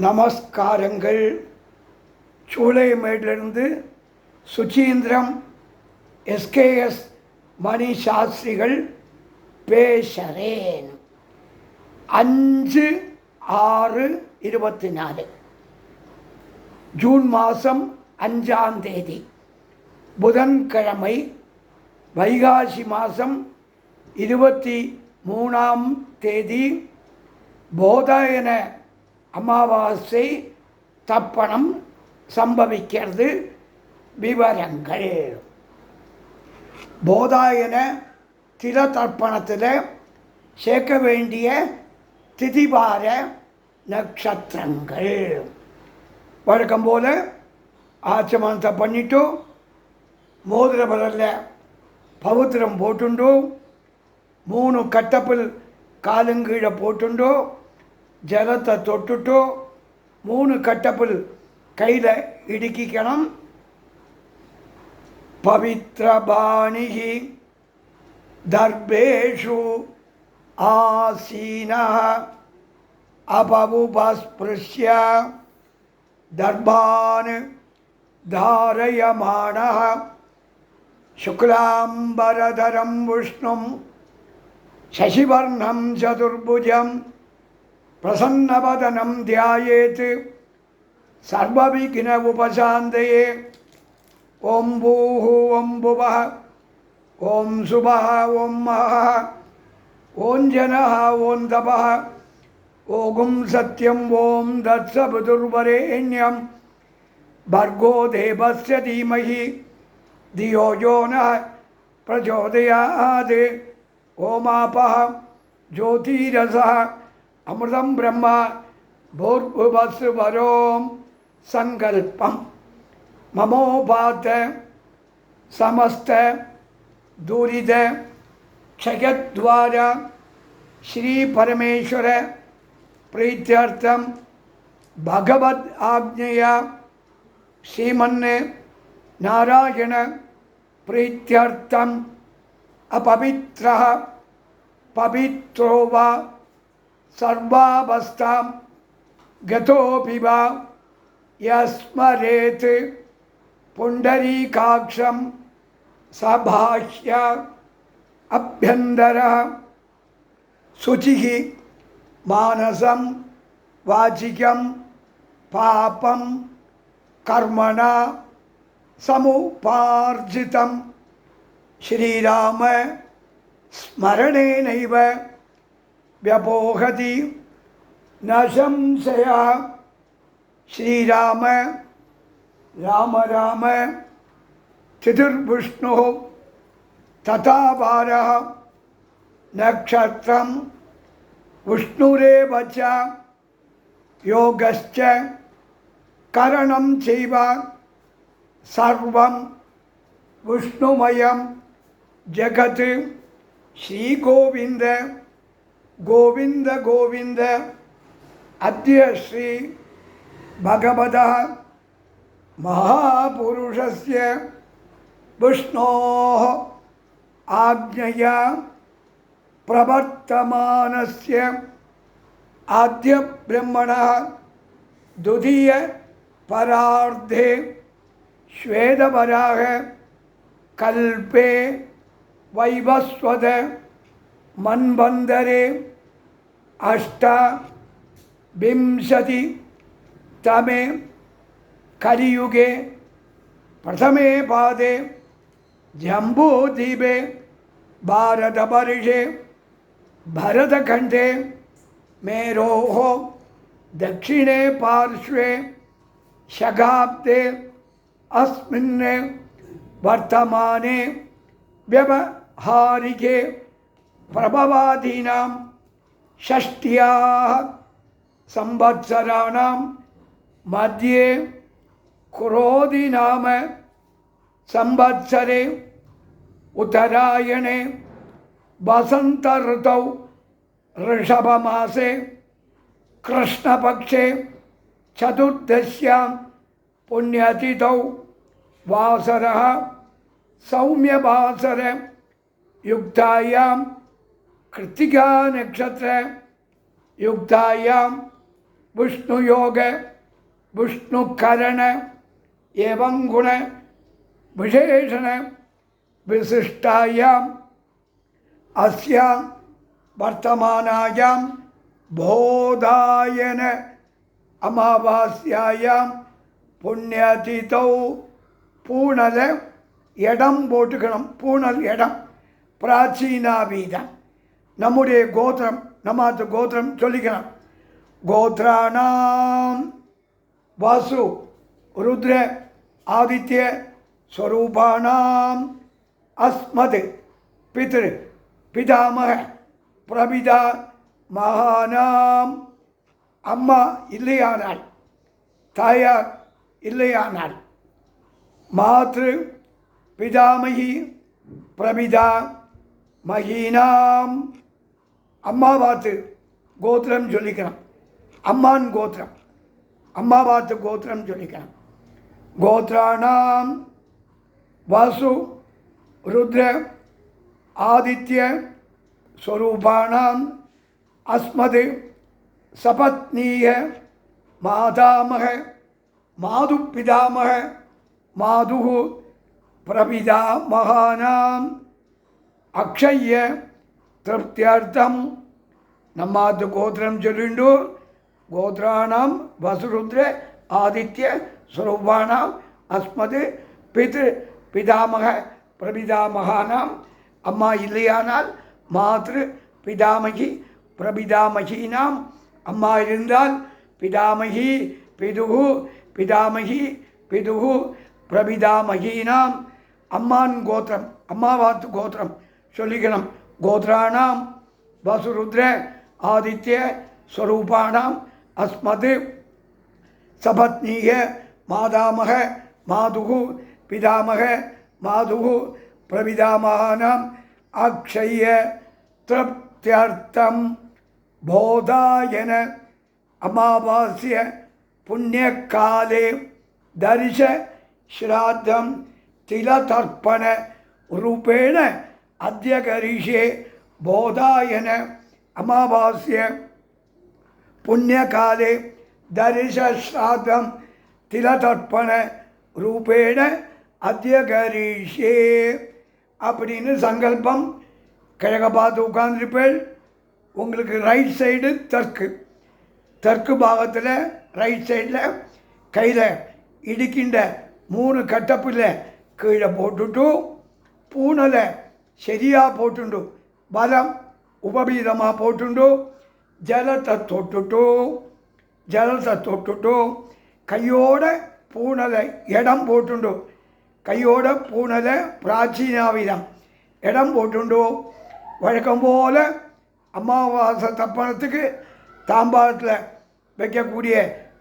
நமஸ்காரங்கள். சூளைமேடிலிருந்து சுச்சீந்திரம் எஸ்கேஎஸ் மணி சாஸ்திரிகள் பேசுகிறேன் அஞ்சு ஆறு இருபத்தி நாலு ஜூன் மாதம் அஞ்சாம் தேதி. புதன்கிழமை வைகாசி மாதம் இருபத்தி மூணாம் தேதி. போதாயன அமாவாசை தப்பணம் சம்பவிக்கிறது விவரங்கள். போதாயன தில தர்ப்பணத்தில் சேர்க்க வேண்டிய திதிவார நட்சத்திரங்கள். வழக்கம் போல் ஆச்சமனத்தை பண்ணிட்டு மோதிர பலரில் பவுத்திரம் போட்டுண்டோ மூணு கட்டப்பில் காலுங்கீழே போட்டுண்டோ ஜலத்தை தொட்டுட்டோ மூணு கட்டப்பில் கையில் இடுக்கிக்கணும் பவித்ரபாணிகி தர்பேஷு ஆசீனः अपवुपस्पृश्य दर्भान् धारयमाणः शुक्लाम्बरधरं विष्णुं शशिवर्णं चतुर्भुजं प्रसन्नवदनं ध्यायेत्। सर्वविघ्न उपशान्तये। ॐ भूः, ॐ भुवः, ॐ शुभः, ॐ महः, ॐ जनः, ॐ तपः ॐ सत्यं, ॐ दत्सबुदुर्वरेण्यं भर्गो देवस्य धीमहि, धियो यो नः, प्रचोदयात्। ओमापः, ज्योतिरसः അമൃതം ബ്രഹ്മ ഭൂർഭുവസ് വരോം സങ്കൽപ്പം. മമോപാത സമസ്ത ദുരിത ക്ഷയദ്വാര ശ്രീ പരമേശ്വര പ്രീത്യർത്ഥം ഭഗവത് ആജ്ഞയ ശ്രീമന് നാരായണ പ്രീത്യർത്ഥം. അപവിത്ര പവിത്രോ വാ सर्वावस्थां गतोऽपि वा यस्मरेत् पुण्डरीकाक्षं सभाह्य अभ्यन्तरः शुचिः मानसं वाचिकं पापं कर्मणा समुपार्जितं श्रीराम स्मरणेनैव വ്യപോഹതി നശംസയ ശ്രീരാമ രാമ രാമ ചതുർവിഷ്ണു തഥാപാര നക്ഷത്രം വിഷ്ണുരേവ ച യോഗശ്ച കരണം ചെയ്വ സർവം വിഷ്ണുമയം ജഗത് ശ്രീഗോവിന്ദ जगत् श्रीगोविन्द गोविन्द गोविन्द अद्य श्री भगवतः महापुरुषस्य विष्णोः आज्ञया प्रवर्तमानस्य आद्यब्रह्मणः द्वितीयपरार्धे श्वेतवराह कल्पे वैवस्वत मन्वन्तरे तमे कलियुगे प्रथमे पादे जम्बूद्वीपे भारतवर्षे भरतखण्डे मेरोः दक्षिणे पार्श्वे शकाब्दे अस्मिन् वर्तमाने व्यवहारिके प्रभवादीनां षष्ट्याः संवत्सराणां मध्ये क्रोधि नाम संवत्सरे उत्तरायणे वसन्तऋतौ ऋषभमासे कृष्णपक्षे चतुर्दश्यां पुण्यतिथौ वासरः सौम्यवासर கிருத்திகா நட்சத்திர யுக்தாயாம் விஷ்ணு யோக விஷ்ணு கரண ஏவங்குண விசேஷண விசிஷ்டாயாம் அஸ்யாம் வர்த்தமானாயாம் போதாயன அமாவாஸ்யாயாம் புண்ணியதிதௌ பூணலை இடம் போட்டுக்கணும் பூணல் இடம் பிராச்சீனா நம்முடைய கோத்திரம் நம்மாத்து கோத்திரம் சொல்லிக்கலாம். கோத்ராணாம் வாசு ருத்ர ஆதித்ய ஸ்வரூபானாம் அஸ்மத் பித்ரு பிதாமக பிரபிதா மகானாம். அம்மா இல்லையானாள் தாயார் இல்லையானாள் மாத்ரு பிதாமகி பிரபிதா மகீனாம். அம்மா பார்த்து கோத்திரம் சொல்லிக்கிறோம் அம்மான் கோத்திரம் அம்மா பார்த்து கோத்திரம் சொல்லிக்கிறோம் கோத்ராணாம் வாசு ருத்ர ஆதித்ய ஸ்வரூபானாம் அஸ்மது சபத்னீய மாதாமக மாது பிதாமக மாது பிரபிதா மகானாம் அக்ஷய்ய திருப்தியர்த்தம் நம்மாத்து கோத்திரம் சொல்லிண்டு கோத்ராணாம் வசுருத்ர ஆதித்ய ஸ்வரூபானாம் அஸ்மது பித்ரு பிதாமக பிரபிதாமகானாம் அம்மா இல்லையானால் மாத்ரு பிதாமகி பிரபிதாமகீனாம் அம்மா இருந்தால் பிதாமகி பிதுகு பிதாமகி பிதுகு பிரபிதாமகீனாம் அம்மான் கோத்திரம் அம்மாவாத்து கோத்திரம் சொல்லிக்கணும் கோத்ராணாம் வசுருத்ர ஆதித்ய ஸ்வரூபாணாம் அஸ்மது சபத்னீய மாதாமக மாதுகு பிதாமக மாதுகு பிரபிதாமகானாம் அக்ஷய திருப்தியர்த்தம் போதாயன அமாவாசிய புண்ணியக்காலே தரிச ஸ்ராத்தம் திலதர்ப்பண ரூபேண அத்திய கரிஷே போதாயன அமாவாஸ்ய புண்ணியகாலே தரிசஸ்ராதம் திலதர்ப்பண ரூபேண அத்தியகரிஷே அப்படின்னு சங்கல்பம். கிழக்க பார்த்து உட்காந்துருப்பேள் உங்களுக்கு ரைட் சைடு தெற்கு தெற்கு பாகத்தில் ரைட் சைடில் கையில் இடிக்கின்ற மூணு கட்டப்பில் கீழே போட்டுட்டு பூனலை சரியாக போட்டுண்டு பலம் உபபீதமாக போட்டுண்டு ஜலத்தை தொட்டுட்டு ஜலத்தை தொட்டுட்டு கையோட பூனலை இடம் போட்டுண்டு கையோட பூனலை பிராச்சீனாவிதம் இடம் போட்டுண்டு வழக்கம் போல் அமாவாசை தப்பணத்துக்கு தாம்பாளத்தில் வைக்கக்கூடிய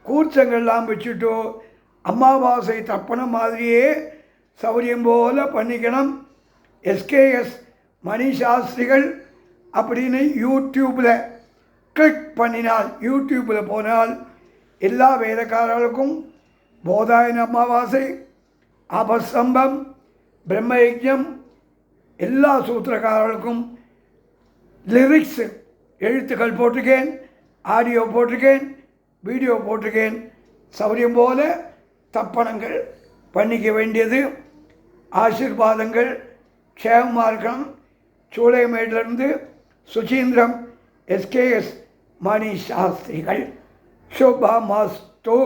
கூச்சங்கள்லாம் வச்சுட்டு அமாவாசை தப்பணம் மாதிரியே சௌரியம் போல் பண்ணிக்கணும் எஸ்கேஎஸ் மணிசாஸ்திரிகள் அப்படின்னு யூடியூப்பில் கிளிக் பண்ணினால் யூடியூப்பில் போனால் எல்லா வேதக்காரர்களுக்கும் போதாயன அமாவாசை அபஸ்தம்பம் பிரம்மயஜம் எல்லா சூத்திரக்காரர்களுக்கும் லிரிக்ஸ் எழுத்துக்கள் போட்டிருக்கேன் ஆடியோ போட்டிருக்கேன் வீடியோ போட்டிருக்கேன். சௌரியம் போல தப்பணங்கள் பண்ணிக்க வேண்டியது ஆசீர்வாதங்கள் க்ஷேமமாக இருக்கணும் சூளைமேட்டிலிருந்து சுசீந்திரம் எஸ்கேஎஸ் மணி சாஸ்திரிகள் சுபமஸ்தோ